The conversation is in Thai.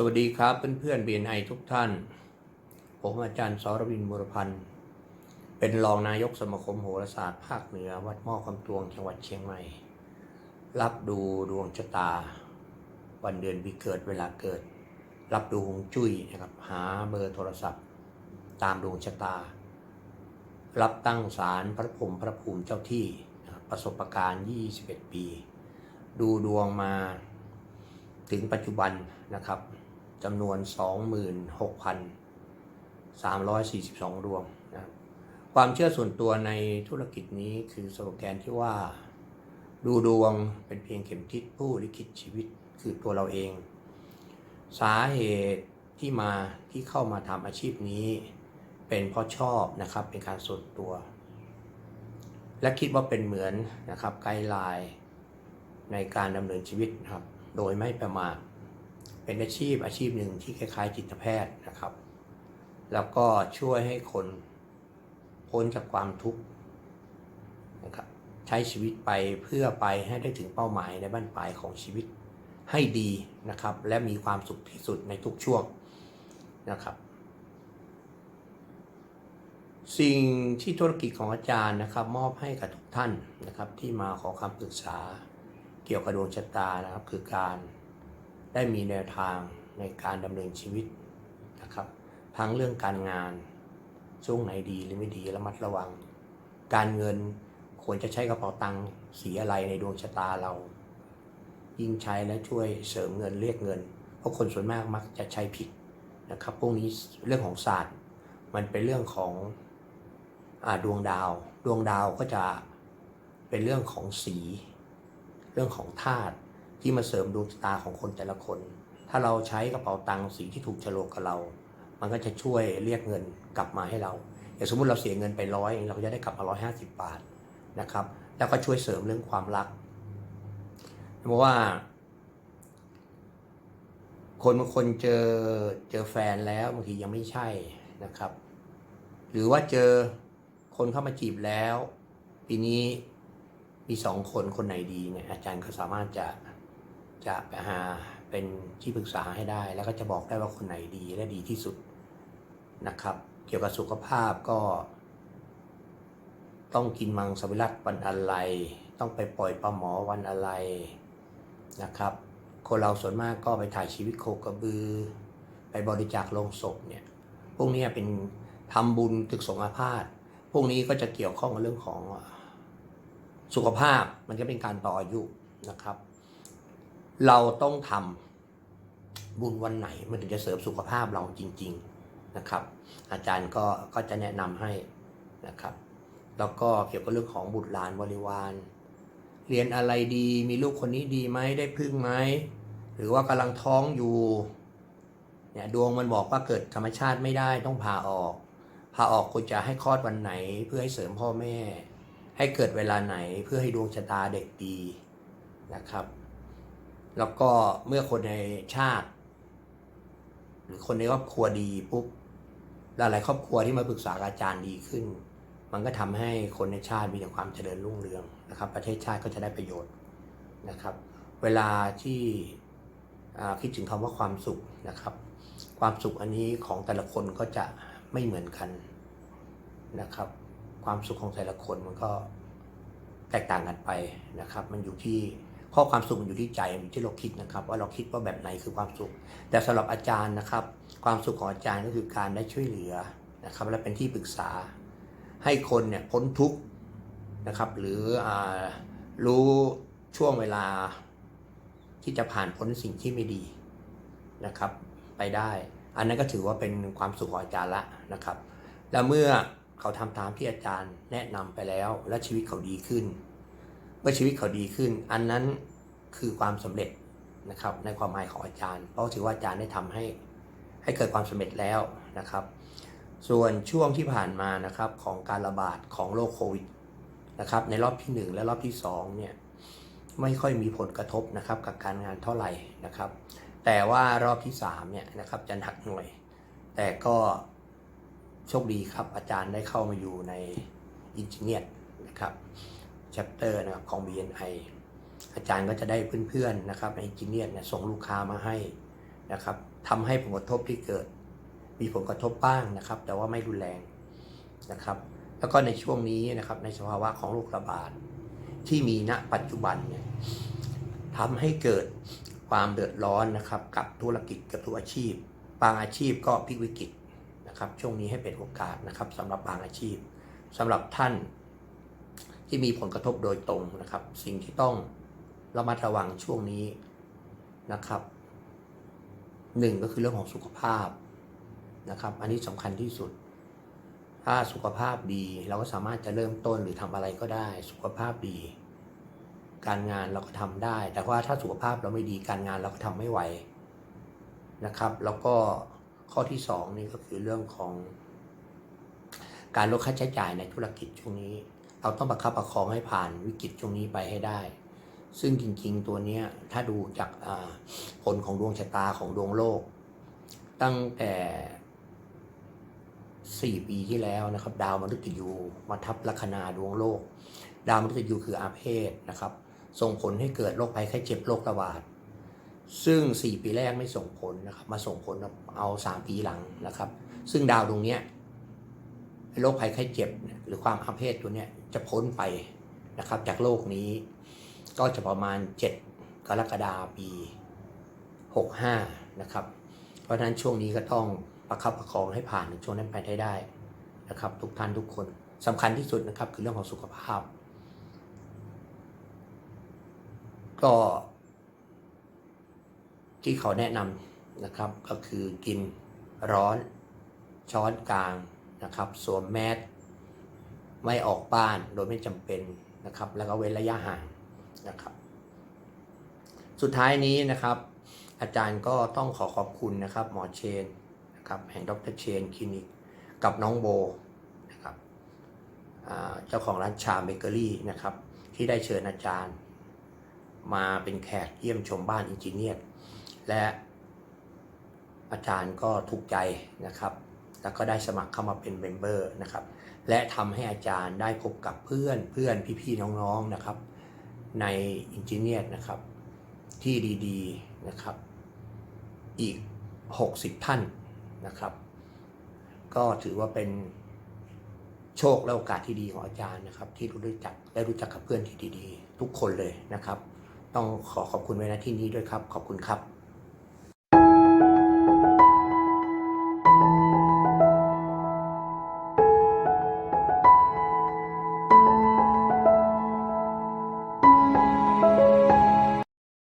สวัสดีครับเพื่อนๆ BNI ทุกท่าน ผมอาจารย์สรวินบุรพันธ์ เป็นรองนายกสมาคมโหราศาสตร์ภาคเหนือวัดหม้อคำตวงจังหวัดเชียงใหม่ รับดูดวงชะตา วันเดือนปีเกิดเวลาเกิด รับดูฮวงจุ้ยนะครับหาเบอร์โทรศัพท์ ตามดวงชะตา รับตั้งศาลพระพรหมพระภูมิเจ้าที่นะครับประสบการณ์ 21 ปี ดูดวงมาถึงปัจจุบันนะครับ จำนวน 26,342 ดวงนะครับความเชื่อส่วนตัวในธุรกิจนี้คือสโลแกนที่ว่า ดูดวงเป็นเพียงเข็มทิศผู้ลิขิตชีวิตคือตัวเราเอง สาเหตุที่มาที่เข้ามาทำอาชีพนี้ เป็นเพราะชอบนะครับเป็นการส่วนตัว และคิดว่าเป็นเหมือนนะครับไกด์ไลน์ในการดำเนินชีวิตนะครับ โดยไม่ประมาท เป็นอาชีพอาชีพหนึ่งที่คล้ายๆ จิตแพทย์นะครับ แล้วก็ช่วยให้คนพ้นจากความทุกข์นะครับใช้ชีวิตไปเพื่อไปให้ได้ถึงเป้าหมายในบ้านปลายของชีวิตให้ดีนะครับ และมีความสุขที่สุดในทุกช่วงนะครับ สิ่งที่ธุรกิจของอาจารย์นะครับ มอบให้กับทุกท่านนะครับ ที่มาขอคำปรึกษาเกี่ยวกับดวงชะตานะครับ คือการ ได้มีแนวทางในการดำเนินชีวิตนะครับ ทั้งเรื่องการงาน ช่วงไหนดีหรือไม่ดีระมัดระวัง การเงินควรจะใช้กระเป๋าตังค์สีอะไรในดวงชะตาเรา ยิ่งใช้และช่วยเสริมเงินเรียกเงิน เพราะคนส่วนมากมักจะใช้ผิดนะครับ พวกนี้เรื่องของศาสตร์ มันเป็นเรื่องของอดวงดาว ดวงดาวก็จะเป็นเรื่องของสี เรื่องของธาตุ ที่มาเสริมดวงชะตาของคนแต่ละคน ถ้าเราใช้กระเป๋าตังค์สีที่ถูกฉลกกับเรา มันก็จะช่วยเรียกเงินกลับมาให้เรา อย่างสมมติเราเสียเงินไปร้อยเราก็จะได้กลับมาร้อยห้าสิบบาทนะครับ แล้วก็ช่วยเสริมเรื่องความรัก เพราะว่า คนบางคนเจอเจอแฟนแล้วบางทียังไม่ใช่นะครับ หรือว่าเจอคนเข้ามาจีบแล้ว ปีนี้มีสองคนคนไหนดีเนี่ยอาจารย์ก็สามารถจะ จะไปหาเป็นที่ปรึกษาให้ได้ แล้วก็จะบอกได้ว่าคนไหนดีและดีที่สุดนะครับ เกี่ยวกับสุขภาพก็ ต้องกินมังสวิรัตวันอะไร ต้องไปปล่อยปลาหมอวันอะไรนะครับ คนเราส่วนมากก็ไปถ่ายชีวิตโคกระบือ ไปบริจาคลงศพเนี่ยพวกนี้เป็นทำบุญตึกสงอาพาธพวกนี้ก็จะเกี่ยวข้องกับเรื่องของสุขภาพมันจะเป็นการต่ออายุนะครับ เราต้องทำบุญวันไหนมันถึงจะเสริมสุขภาพเราจริง ๆนะครับ อาจารย์ก็ก็จะแนะนำให้นะครับ แล้วก็เกี่ยวกับเรื่องของบุตรหลานบริวาร เรียนอะไรดี มีลูกคนนี้ดีไหมได้พึ่งไหมหรือว่ากำลังท้องอยู่เนี่ยดวงมันบอกว่าเกิดธรรมชาติไม่ได้ต้องผ่าออกผ่าออกควรจะให้คลอดวันไหน เพื่อให้เสริมพ่อแม่ ให้เกิดเวลาไหนเพื่อให้ดวงชะตาเด็กดีนะครับ แล้วก็เมื่อคนในชาติ หรือคนในครอบครัวดีปุ๊บหลายๆครอบครัวที่มาปรึกษาอาจารย์ดีขึ้น มันก็ทำให้คนในชาติมีแต่ความเจริญรุ่งเรืองนะครับ ประเทศชาติก็จะได้ประโยชน์นะครับ เวลาที่คิดถึงคำว่าความสุขนะครับ ความสุขอันนี้ของแต่ละคนก็จะไม่เหมือนกันนะครับ ความสุขของแต่ละคนมันก็แตกต่างกันไปนะครับ มันอยู่ที่ ข้อความสุขมันอยู่ที่ใจมันที่เราคิดนะครับ ว่าเราคิดว่าแบบไหนคือความสุข แต่สำหรับอาจารย์นะครับ ความสุขของอาจารย์ก็คือการได้ช่วยเหลือนะครับ และเป็นที่ปรึกษา ให้คนเนี่ยพ้นทุกข์นะครับ หรืออรู้ช่วงเวลาที่จะผ่านพ้นสิ่งที่ไม่ดีนะครับ ไปได้ อันนั้นก็ถือว่าเป็นความสุขของอาจารย์ละนะครับ แล้วเมื่อเขาทำตามที่อาจารย์แนะนำไปแล้ว และชีวิตเขาดีขึ้น เมื่อชีวิตเขาดีขึ้น อันนั้นคือความสำเร็จนะครับ ในความหมายของอาจารย์ เพราะถือว่าอาจารย์ได้ทำให้ให้เกิดความสำเร็จแล้วนะครับ ส่วนช่วงที่ผ่านมานะครับของการระบาดของโรคโควิดนะครับ ในรอบที่ 1 และรอบที่2เนี่ยไม่ค่อยมีผลกระทบนะครับกับการงานเท่าไหร่นะครับ แต่ว่ารอบที่3เนี่ยนะครับจะหนักหน่วย แต่ก็โชคดีครับอาจารย์ได้เข้ามาอยู่ในอินจิเนียร์นะครับ chapter นะครับของ BNI อาจารย์ก็จะได้เพื่อนๆนะครับในอินจิเนียร์เนี่ยส่งลูกค้ามาให้นะครับทำให้ผลกระทบที่เกิด มีผลกระทบบ้างนะครับ แต่ว่าไม่รุนแรงนะครับ แล้วก็ในช่วงนี้นะครับในสภาวะของโรคระบาดที่มีณปัจจุบันเนี่ยทำให้เกิดความเดือดร้อนนะครับ กับธุรกิจกับทุกอาชีพ บางอาชีพก็พลิกวิกฤตนะครับ ช่วงนี้ให้เป็นโอกาสนะครับสำหรับบางอาชีพสำหรับท่าน ที่มีผลกระทบโดยตรงนะครับ สิ่งที่ต้องระมัดระวังช่วงนี้นะครับหนึ่งก็คือเรื่องของสุขภาพนะครับ อันนี้สำคัญที่สุด ถ้าสุขภาพดีเราก็สามารถจะเริ่มต้นหรือทำอะไรก็ได้ สุขภาพดี การงานเราก็ทำได้ แต่ว่าถ้าสุขภาพเราไม่ดีการงานเราก็ทำไม่ไหวนะครับ แล้วก็ข้อที่สองนี่ก็คือเรื่องของการลดค่าใช้จ่ายในธุรกิจช่วงนี้ เราต้องประคับประคองให้ผ่านวิกฤตช่วงนี้ไปให้ได้ ซึ่งจริงๆ ตัวเนี้ยถ้าดูจากผลของดวงชะตาของดวงโลก ตั้งแต่สี่ปีที่แล้วนะครับ ดาวมฤตยูมาทับลัคนาดวงโลก ดาวมฤตยูคืออาเพศนะครับ ส่งผลให้เกิดโรคภัยไข้เจ็บโรคระบาด ซึ่ง 4 ปีแรกไม่ส่งผลนะครับ มาส่งผลเอา 3 ปีหลังนะครับ ซึ่งดาวดวงเนี้ย โรคภัยไข้เจ็บ หรือความอาเพศตัวเนี้ยจะพ้นไปนะครับจากโลกนี้ ก็จะประมาณ 7 กรกฎาคมปี 65 นะครับ เพราะฉะนั้นช่วงนี้ก็ต้องประคับประคองให้ผ่านช่วงนั้นไปให้ได้นะครับ ทุกท่านทุกคนสำคัญที่สุดนะครับคือเรื่องของสุขภาพ ก็ที่เขาแนะนำนะครับก็คือกินร้อนช้อนกลาง นะครับสวมแมสไม่ออกบ้านโดยไม่จำเป็นนะครับ แล้วก็เว้นระยะห่างนะครับ สุดท้ายนี้นะครับ อาจารย์ก็ต้องขอขอบคุณนะครับ หมอเชนนะครับแห่งดรเชนคลินิกกับน้องโบนะครับเจ้าของร้านชาเบเกอรี่นะครับ ที่ได้เชิญอาจารย์ มาเป็นแขกเยี่ยมชมบ้านอินจิเนียร์และอาจารย์ก็ถูกใจนะครับ แล้วก็ได้สมัครเข้ามาเป็นเมมเบอร์นะครับ และทำให้อาจารย์ได้พบกับเพื่อนเพื่อนพี่ๆน้องๆนะครับ ในอินจิเนียร์นะครับ ที่ดีๆนะครับ อีก 60 ท่านนะครับ ก็ถือว่าเป็นโชคและโอกาสที่ดีของอาจารย์นะครับ ที่รู้จักได้รู้จักกับเพื่อนที่ดีๆ ทุกคนเลยนะครับ ต้องขอขอบคุณไว้ณที่นี้ด้วยครับ ขอบคุณครับ